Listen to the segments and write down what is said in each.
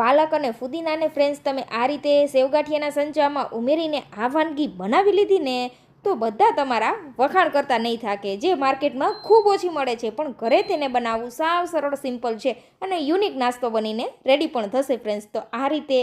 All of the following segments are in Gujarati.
પાલક અને ફુદીનાને ફ્રેન્ડ્સ તમે આ રીતે સેવગાંઠિયાના સંચામાં ઉમેરીને આ વાનગી બનાવી લીધી ને, તો બધા તમારા વખાણ કરતા નહીં થાકે. જે માર્કેટમાં ખૂબ ઓછી મળે છે, પણ ઘરે તેને બનાવવું સાવ સરળ સિમ્પલ છે અને યુનિક નાસ્તો બનીને રેડી પણ થશે ફ્રેન્ડ્સ તો આ રીતે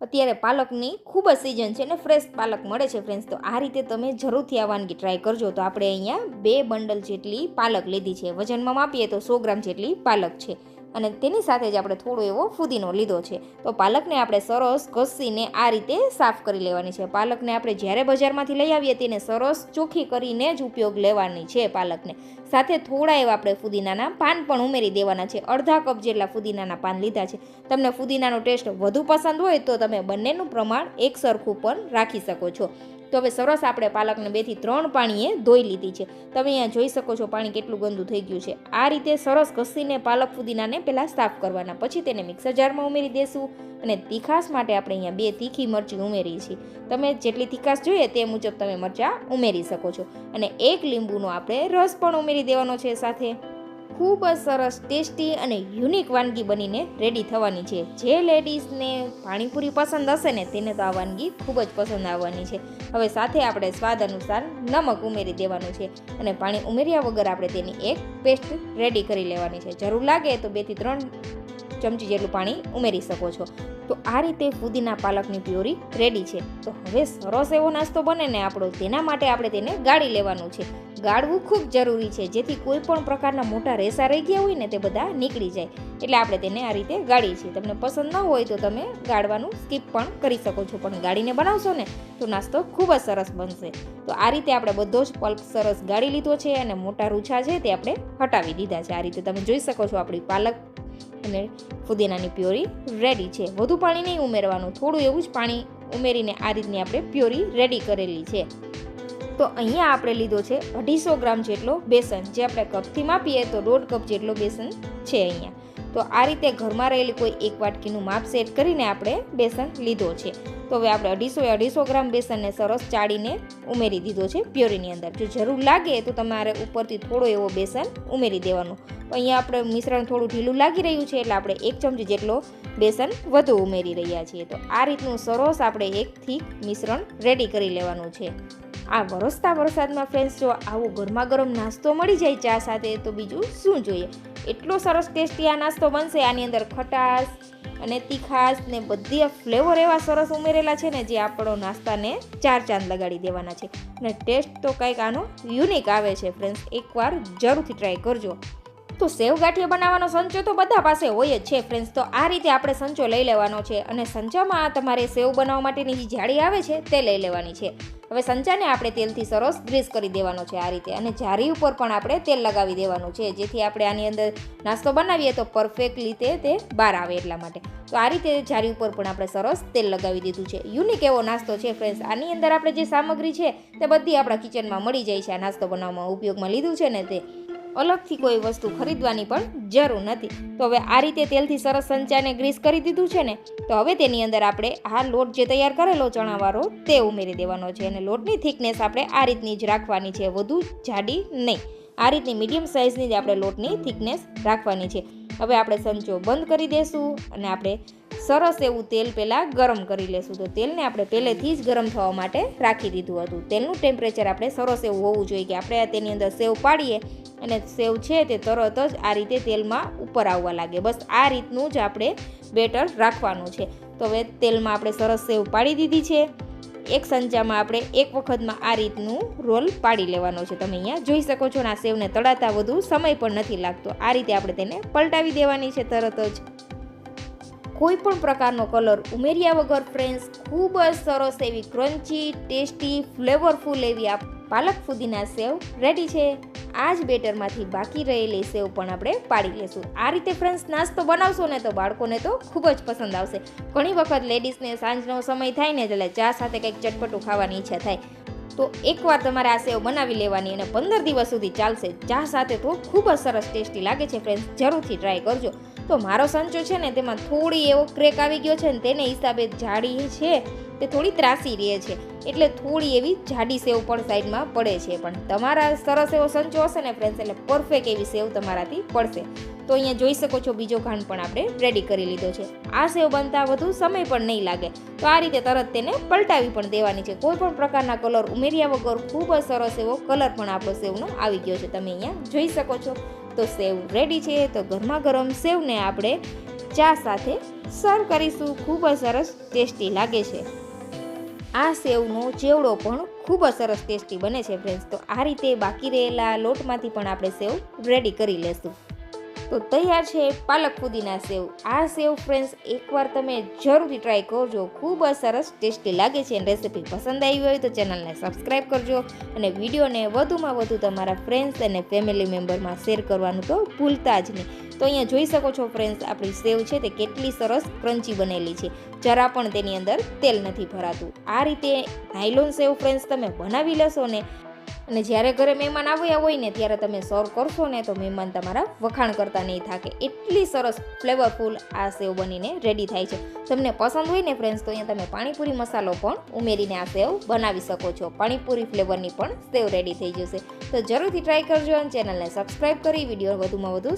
અત્યારે પાલકની ખૂબ જ સિઝન છે અને ફ્રેશ પાલક મળે છે ફ્રેન્ડ્સ તો આ રીતે તમે જરૂરથી આ વાનગી ટ્રાય કરજો. તો આપણે અહીંયા બે બંડલ જેટલી પાલક લીધી છે. વજનમાં માપીએ તો સો ગ્રામ જેટલી પાલક છે. અને તેની સાથે જ આપણે થોડો એવો ફુદીનો લીધો છે. તો પાલકને આપણે સરસ ઘસીને આ રીતે સાફ કરી લેવાની છે. પાલકને આપણે જ્યારે બજારમાંથી લઈ આવીએ તેને સરસ ચોખ્ખી કરીને જ ઉપયોગ લેવાની છે પાલકને. સાથે થોડા એવા આપણે ફુદીનાના પાન પણ ઉમેરી દેવાના છે. અડધા કપ જેટલા ફુદીનાના પાન લીધા છે. તમને ફુદીનાનો ટેસ્ટ વધુ પસંદ હોય તો તમે બંનેનું પ્રમાણ એક સરખું પણ રાખી શકો છો. તો હવે સરસ આપણે પાલકને બેથી ત્રણ પાણીએ ધોઈ લીધી છે. તમે અહીંયા જોઈ શકો છો પાણી કેટલું ગંદુ થઈ ગયું છે. આ રીતે સરસ ઘસીને પાલક ફુદીનાને પહેલાં સાફ કરવાના. પછી તેને મિક્સર જારમાં ઉમેરી દેશું અને તીખાશ માટે આપણે અહીંયા બે તીખી મરચી ઉમેરી છીએ તમે જેટલી તીખાશ જોઈએ તે મુજબ તમે મરચાં ઉમેરી શકો છો. અને એક લીંબુનો આપણે રસ પણ ઉમેરી દેવાનો છે સાથે. ખૂબ જ સરસ, ટેસ્ટી અને યુનિક વાનગી બનીને રેડી થવાની છે. જે લેડીઝને પાણીપુરી પસંદ હશે ને, તેને તો આ વાનગી ખૂબ જ પસંદ આવવાની છે. હવે સાથે આપણે સ્વાદ અનુસાર નમક ઉમેરી દેવાનું છે અને પાણી ઉમેર્યા વગર આપણે તેની એક પેસ્ટ રેડી કરી લેવાની છે. જરૂર લાગે તો બેથી ત્રણ ચમચી જેટલું પાણી ઉમેરી શકો છો. તો આ રીતે ફુદીના પાલકની પ્યોરી રેડી છે. તો હવે સરસ એવો નાસ્તો બને ને આપણો, તેના માટે આપણે તેને ગાળી લેવાનું છે. ગાળવું ખૂબ જરૂરી છે. જેથી કોઈ પણ પ્રકારના મોટા રેસા રહી ગયા હોય ને તે બધા નીકળી જાય. એટલે આપણે તેને આ રીતે ગાળીએ છીએ. તમને પસંદ ન હોય તો તમે ગાળવાનું સ્કીપ પણ કરી શકો છો. પણ ગાળીને બનાવશો ને તો નાસ્તો ખૂબ જ સરસ બનશે. તો આ રીતે આપણે બધો જ પલ્પ સરસ ગાળી લીધો છે અને મોટા રૂછા છે તે આપણે હટાવી દીધા છે. આ રીતે તમે જોઈ શકો છો આપણી પાલક અને ફુદીનાની પ્યોરી રેડી છે. વધુ પાણી નહીં ઉમેરવાનું. થોડું એવું જ પાણી ઉમેરીને આ રીતની આપણે પ્યોરી રેડી કરેલી છે. તો અહીંયા આપણે લીધો છે અઢીસો ગ્રામ જેટલો બેસન. જે આપણે કપથી માપીએ તો દોઢ કપ જેટલો બેસન છે અહીંયા. તો આ રીતે ઘરમાં રહેલી કોઈ એક વાટકીનું માપ સેટ કરીને આપણે બેસન લીધો છે. તો હવે આપણે અઢીસો અઢીસો ગ્રામ બેસનને સરસ ચાળીને ઉમેરી દીધો છે પ્યોરીની અંદર. જો જરૂર લાગે તો તમારે ઉપરથી થોડો એવો બેસન ઉમેરી દેવાનું. તો અહીંયા આપણે મિશ્રણ થોડું ઢીલું લાગી રહ્યું છે એટલે આપણે એક ચમચી જેટલો બેસન વધુ ઉમેરી રહ્યા છીએ. તો આ રીતનું સરસ આપણે એક થીક મિશ્રણ રેડી કરી લેવાનું છે. આ વરસતા વરસાદમાં ફ્રેન્ડ્સ જો આવો ગરમા ગરમ નાસ્તો મળી જાય ચા સાથે, તો બીજું શું જોઈએ? એટલો સરસ ટેસ્ટી આ નાસ્તો બનશે. આની અંદર ખટાશ અને તીખાશ ને બધી ફ્લેવર એવા સરસ ઉમેરેલા છે ને, જે આપણો નાસ્તાને ચાર ચાંદ લગાડી દેવાના છે. અને ટેસ્ટ તો કંઈક આનો યુનિક આવે છે ફ્રેન્ડ્સ એકવાર જરૂરથી ટ્રાય કરજો. તો સેવ ગાંઠિયા બનાવવાનો સંચો તો બધા પાસે હોય જ છે ફ્રેન્ડ્સ તો આ રીતે આપણે સંચો લઈ લેવાનો છે અને સંચામાં તમારે સેવ બનાવવા માટેની જે જાળી આવે છે તે લઈ લેવાની છે. હવે સંચાને આપણે તેલથી સરસ ગ્રીસ કરી દેવાનો છે આ રીતે અને જારી ઉપર પણ આપણે તેલ લગાવી દેવાનું છે. જેથી આપણે આની અંદર નાસ્તો બનાવીએ તો પરફેક્ટ રીતે તે બહાર આવે એટલા માટે. તો આ રીતે જારી ઉપર પણ આપણે સરસ તેલ લગાવી દીધું છે. યુનિક એવો નાસ્તો છે ફ્રેન્ડ્સ આની અંદર આપણે જે સામગ્રી છે તે બધી આપણા કિચનમાં મળી જાય છે. આ નાસ્તો બનાવવામાં ઉપયોગમાં લીધું છે ને તે. અલગથી કોઈ વસ્તુ ખરીદવાની પણ જરૂર નથી. તો હવે આ રીતે તેલથી સરસ સંચાને ગ્રીસ કરી દીધું છે ને, તો હવે તેની અંદર આપણે આ લોટ જે તૈયાર કરેલો ચણાવાળો તે ઉમેરી દેવાનો છે અને લોટની થિકનેસ આપણે આ રીતની જ રાખવાની છે, વધુ જાડી નહીં. આ રીતની મીડિયમ સાઇઝની જ આપણે લોટની થિકનેસ રાખવાની છે. હવે આપણે સંચો બંધ કરી દઈશું અને આપણે સરસ એવું તેલ પહેલાં ગરમ કરી લેશું. તો તેલને આપણે પહેલેથી જ ગરમ થવા માટે રાખી દીધું હતું. તેલનું ટેમ્પરેચર આપણે સરસ એવું હોવું જોઈએ કે આપણે તેની અંદર સેવ પાડીએ અને સેવ છે તે તરત જ આ રીતે તેલમાં ઉપર આવવા લાગે. બસ આ રીતનું જ આપણે બેટર રાખવાનું છે. તો હવે તેલમાં આપણે સરસ સેવ પાડી દીધી છે. એક સંચામાં આપણે એક વખતમાં આ રીતનું રોલ પાડી લેવાનો છે. તમે અહીંયા જોઈ શકો છો અને આ સેવને તળાતા વધુ સમય પણ નથી લાગતો. આ રીતે આપણે તેને પલટાવી દેવાની છે તરત જ. કોઈ પણ પ્રકારનો કલર ઉમેર્યા વગર ફ્રેન્ડ્સ ખૂબ જ સરસ એવી ક્રન્ચી ટેસ્ટી ફ્લેવરફુલ એવી આ પાલક ફુદીના સેવ રેડી છે. આ જ બેટરમાંથી બાકી રહેલી સેવ પણ આપણે પાડી લેશું. આ રીતે ફ્રેન્ડ્સ નાસ્તો બનાવશો ને તો બાળકોને તો ખૂબ જ પસંદ આવશે. ઘણી વખત લેડીઝને સાંજનો સમય થાય ને એટલે ચા સાથે કંઈક ચટપટું ખાવાની ઈચ્છા થાય. તો એકવાર તમારે આ સેવ બનાવી લેવાની અને પંદર દિવસ સુધી ચાલશે. ચા સાથે તો ખૂબ જ સરસ ટેસ્ટી લાગે છે ફ્રેન્ડ્સ જરૂરથી ટ્રાય કરજો. તો મારો સંચો છે ને તેમાં થોડી એવો ક્રેક આવી ગયો છે ને તેને હિસાબે જાડી છે તે થોડી ત્રાસી રહે છે. એટલે થોડી એવી જાડી સેવ પણ સાઈડમાં પડે છે. પણ તમારા સરસ એવો સંચો હશે ને ફ્રેન્ડ્સ એટલે પરફેક્ટ એવી સેવ તમારાથી પડશે. તો અહીંયા જોઈ શકો છો બીજો ઘાણ પણ આપણે રેડી કરી લીધો છે. આ સેવ બનતા વધુ સમય પણ નહીં લાગે. તો આ રીતે તરત તેને પલટાવી પણ દેવાની છે. કોઈ પણ પ્રકારના કલર ઉમેર્યા વગર ખૂબ જ સરસ એવો કલર પણ આપણો સેવનો આવી ગયો છે. તમે અહીંયા જોઈ શકો છો. તો સેવ રેડી છે, તો ગરમા ગરમ સેવને આપણે ચા સાથે સર્વ કરીશું. ખૂબ જ સરસ ટેસ્ટી લાગે છે. આ સેવનો ચેવડો પણ ખૂબ જ સરસ ટેસ્ટી બને છે ફ્રેન્ડ્સ તો આ રીતે બાકી રહેલા લોટમાંથી પણ આપણે સેવ રેડી કરી લેશું. તો તૈયાર છે પાલક પુદીના સેવ. આ સેવ ફ્રેન્ડ્સ એકવાર તમે જરૂરથી ટ્રાય કરજો. ખૂબ જ સરસ, ટેસ્ટી લાગે છે અને રેસીપી પસંદ આવી હોય તો ચેનલને સબસ્ક્રાઈબ કરજો અને વિડીયોને વધુમાં વધુ તમારા ફ્રેન્ડ્સ અને ફેમિલી મેમ્બરમાં શેર કરવાનું તો ભૂલતા જ નહીં. તો અહીંયા જોઈ શકો છો ફ્રેન્ડ્સ આપણી સેવ છે તે કેટલી સરસ ક્રન્ચી બનેલી છે. જરા પણ તેની અંદર તેલ નથી ભરાતું. આ રીતે નાયલોન સેવ ફ્રેન્ડ્સ તમે બનાવી લેશો ને અને જ્યારે ઘરે મહેમાન આવ્યા હોય ને, ત્યારે તમે સર્વ કરશો ને, તો મહેમાન તમારા વખાણ કરતા નહીં થાકે. એટલી સરસ ફ્લેવરફુલ આ સેવ બનીને રેડી થાય છે. તમને પસંદ હોય ને ફ્રેન્ડ્સ તો અહીંયા તમે પાણીપુરી મસાલો પણ ઉમેરીને આ સેવ બનાવી શકો છો. પાણીપુરી ફ્લેવરની પણ સેવ રેડી થઈ જશે. તો જરૂરથી ટ્રાય કરજો અને ચેનલને સબસ્ક્રાઈબ કરી, વીડિયો વધુમાં વધુ